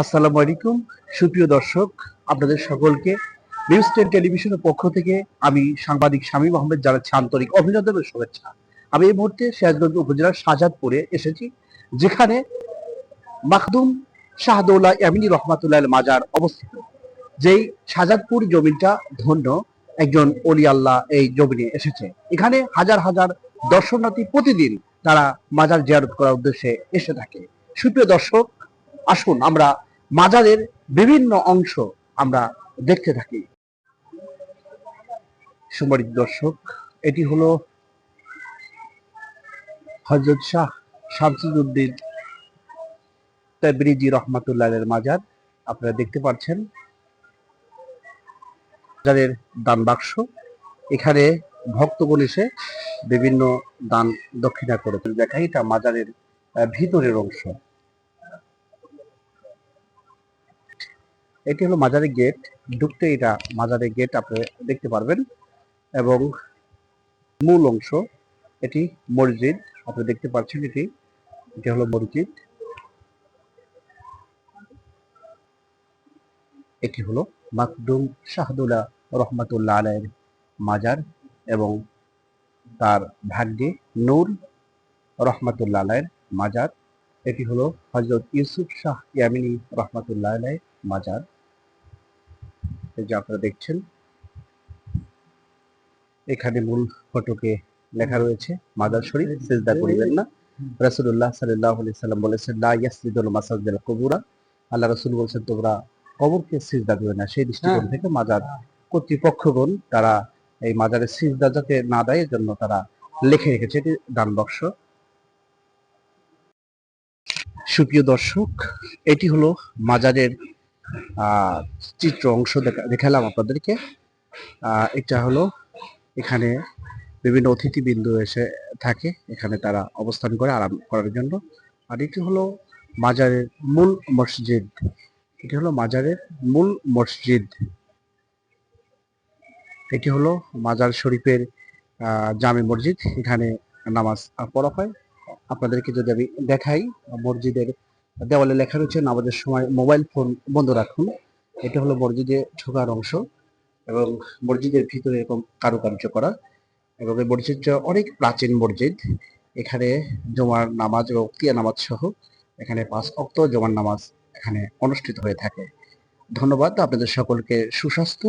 আসসালামু আলাইকুম। সুপ্রিয় দর্শক, আপনাদের সকলকে নিউজ টেন টেলিভিশনের পক্ষ থেকে আমি সাংবাদিক শামীম আহমেদ জানাচ্ছি আন্তরিক অভিনন্দন ও শুভেচ্ছা। আমি এই মুহূর্তে সিরাজগঞ্জ উপজেলার শাহজাদপুরে এসেছি, যেখানে মাখদুম শাহদৌলা ইয়ামিনী রহমাতুল্লাহ মাজার অবস্থিত। যেই শাহজাদপুর জমিটা ধন্য একজন অলি আল্লাহ এই জমিনে এসেছে। এখানে হাজার হাজার দর্শনার্থী প্রতিদিন তারা মাজার জিয়ারত করার উদ্দেশ্যে এসে থাকে। সুপ্রিয় দর্শক আসুন, আমরা মাজারের বিভিন্ন অংশ আমরা দেখতে থাকি। সুমারিত দর্শক, এটি হলো হজরত শাহ শামসুদ্দিন তাবরিজি রহমাতুল্লাহের মাজার। আপনারা দেখতে পাচ্ছেন মাজারের দান বাক্স। এখানে ভক্তগণ এসে বিভিন্ন দান দক্ষিণা করে দেখাই এটা মাজারের ভিতরের অংশ। এটি হলো মাজারের গেট। ঢুকতে এটা মাজারের গেট আপনি দেখতে পারবেন। এবং মূল অংশ, এটি মসজিদ, আপনি দেখতে পাচ্ছেন এটি। এটি হলো মসজিদ। এটি হলো মাকদুম শাহদুল্লাহ রহমাতুল্লাহ আলাইয়ের মাজার এবং তার ভাগ্যে নূর রহমাতুল্লাহ আলাইয়ের মাজার। এটি হলো হজরত ইউসুফ শাহ ইয়ামিনী রহমাতুল্লাহ আলাইয়ের মাজার। এই যে আপনারা দেখছেন এখানে মূল ফটকে লেখা রয়েছে মাদার শরীফ সিজদা করিবেন না। রাসূলুল্লাহ সাল্লাল্লাহু আলাইহি সাল্লাম বলেছেন লা ইয়াসজুদুল মাসাজিদুল কুবুরা। আল্লাহ রাসূল বলেছেন তোমরা কবরকে সিজদা করবে না সেই দৃষ্টিকোণ থেকে মাজার কর্তৃপক্ষগণ তারা এই মাজারের সিজদা যাতে না দেয় এর জন্য তারা লিখে রেখেছে এটি দান বাক্স। সুপ্রিয় দর্শক এটি হলো মাজারের চিত্র অংশ দেখা- দেখালাম আপনাদেরকে। এটা হলো এখানে বিভিন্ন অতিথিবৃন্দ এসে থাকে, এখানে তারা অবস্থান করে আরাম করার জন্য। আর এটি হলো মাজারের মূল মসজিদ। এটি হলো মাজারের মূল মসজিদ। এটি হলো মাজার শরীফের জামে মসজিদ। এখানে নামাজ পড়া হয়। আপনাদেরকে যদি আমি দেখাই মসজিদের দেওয়ালে লেখা রয়েছে, নামাজের সময় মোবাইল ফোন বন্ধ রাখুন। এটা হলো মসজিদে ঢোকার অংশ এবং মসজিদের ভিতরে এরকম কারুকার্য করা এবং এই মসজিদটা অনেক প্রাচীন মসজিদ। এখানে জমার নামাজ এবং তিয়া নামাজ সহ এখানে পাঁচ অক্ত জমার নামাজ এখানে অনুষ্ঠিত হয়ে থাকে। ধন্যবাদ, আপনাদের সকলকে সুস্বাস্থ্য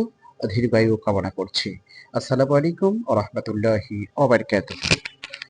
দীর্ঘায়ু কামনা করছি। আসসালামু আলাইকুম ও রহমতুল্লাহি ওবারকাতুহ